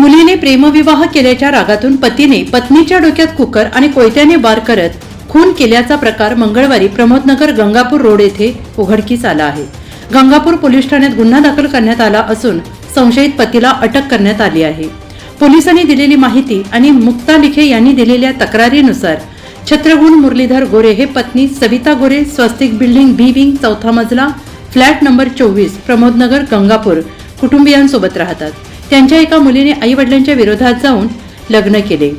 मुलीने प्रेमविवाह केल्याच्या रागातून पतीने पत्नीच्या डोक्यात कुकर आणि कोयत्याने वार करत खून केल्याचा प्रकार मंगळवारी प्रमोदनगर गंगापूर रोड येथे उघडकीस आला आहे. गंगापूर पोलीस ठाण्यात गुन्हा दाखल करण्यात आला असून संशयित पतीला अटक करण्यात आली आहे. पोलिसांनी दिलेली माहिती आणि मुक्ता लिखे यांनी दिलेल्या तक्रारीनुसार छत्रगुण मुरलीधर गोरे हे पत्नी Savita Gore Swastik building B wing चौथा मजला फ्लॅट नंबर चोवीस प्रमोदनगर गंगापूर कुटुंबियांसोबत राहतात. त्यांच्या एका मुलीने आई वडिलांच्या विरोधात जाऊन लग्न केले.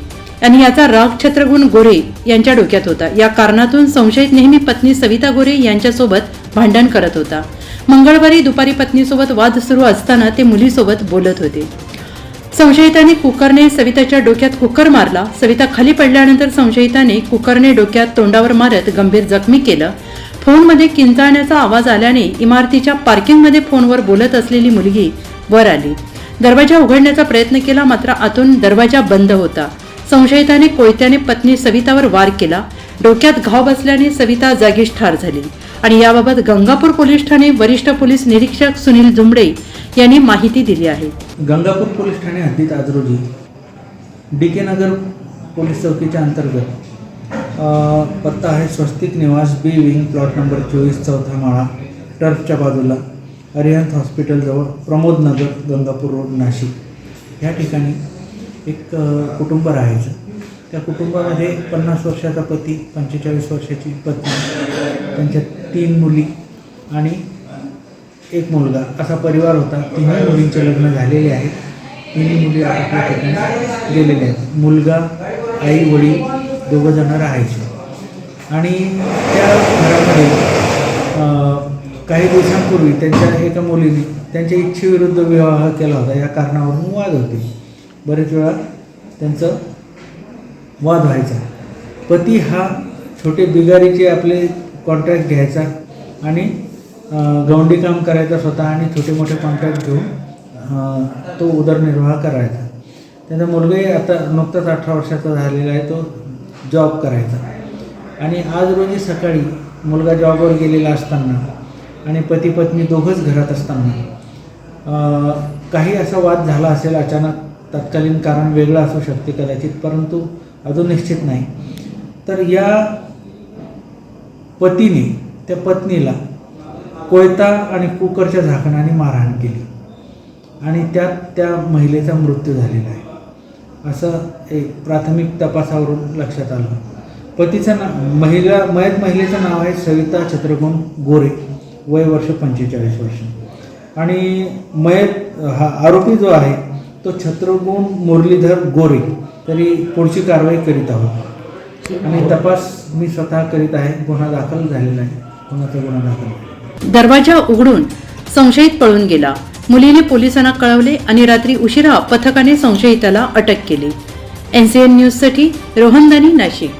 आणि याचा राग छत्रगुण गोरे यांच्या डोक्यात होता. या कारणातून संशयित नेहमी पत्नी सविता गोरे यांच्यासोबत भांडण करत होता. मंगळवारी दुपारी पत्नीसोबत वाद सुरू असताना ते मुलीसोबत बोलत होते. संशयिताने कुकरने सविताच्या डोक्यात कुकर मारला. सविता खाली पडल्यानंतर संशयिताने कुकरने डोक्यात तोंडावर मारत गंभीर जखमी केलं. फोनमध्ये किंचाळण्याचा आवाज आल्याने इमारतीच्या पार्किंगमध्ये फोनवर बोलत असलेली मुलगी वर आली. दरवाजा उघडण्याचा प्रयत्न केला मात्र आतून दरवाजा बंद होता. संशयिताने कोयत्याने पत्नी सवितावर वार केला. डोक्यात घाव बसल्याने सविता जागीच ठार झाली. आणि याबाबत गंगापूर पोलीस ठाणे वरिष्ठ पोलीस निरीक्षक सुनील जुंबडे यांनी माहिती दिली आहे. गंगापूर पोलीस ठाणे हद्दीत आज रोजी डी के नगर पोलीस चौकीच्या अंतर्गत पत्ता आहे स्वस्तिक निवास बी विंग प्लॉट नंबर चोवीस चौथा माळा टर्फच्या बाजूला. अरिहंत हॉस्पिटलजवळ प्रमोद नगर गंगापूर रोड नाशिक. या ठिकाणी एक कुटुंब राहायचं. त्या कुटुंबामध्ये पन्नास वर्षाचा पती पंचेचाळीस वर्षाची पत्नी त्यांच्या तीन मुली आणि एक मुलगा. असा परिवार होता. तिन्ही मुलींचे लग्न झालेले आहेत तिन्ही मुली आपापल्या ठिकाणी गेलेल्या आहेत. मुलगा आई वडील दोघंजणं राहायचे. आणि त्या घरामध्ये काही दिवसांपूर्वी त्यांच्या एका मुलीने त्यांच्या इच्छेविरुद्ध विवाह केला होता. या कारणावरून वाद होते. बरेच वेळा त्यांचं वाद व्हायचा. पती हा छोटे बिगारीचे आपले कॉन्ट्रॅक्ट घ्यायचा आणि गवंडी काम करायचा स्वतः आणि छोटे मोठे कॉन्ट्रॅक्ट घेऊन तो उदरनिर्वाह करायचा. त्याचा मुलगाही आता नुकताच अठरा वर्षाचा झालेला आहे तो जॉब करायचा. आणि आज रोजी सकाळी मुलगा जॉबवर गेलेला असताना आणि पती पत्नी दोघंच घरात असताना. काही असा वाद झाला असेल अचानक तत्कालीन कारण वेगळं असू शकते कदाचित परंतु अजून निश्चित नाही. तर या पतीने त्या पत्नीला कोयता आणि कुकरच्या झाकणाने मारहाण केली. आणि त्यात त्या महिलेचा मृत्यू झालेला आहे. असं एक प्राथमिक तपासावरून लक्षात आलं. पतीचं ना महिला मयत महिलेचं नाव आहे सविता छत्रगुण गोरे. वय वर्ष पंचेचाळीस वर्ष. आणि मयत हा आरोपी जो आहे तो छत्रगुण मुरलीधर गोरे तरी पुढची कारवाई करीत आहोत. आणि तपास मी स्वतः करीत आहे. गुन्हा दाखल झालेला आहे कोणाचा गुन्हा दाखल दरवाजा उघडून संशयित पळून गेला. मुलीने पोलिसांना कळवले आणि रात्री उशिरा पथकाने संशयिताला अटक केली. एनसीएन न्यूजसाठी रोहनदानी नाशिक.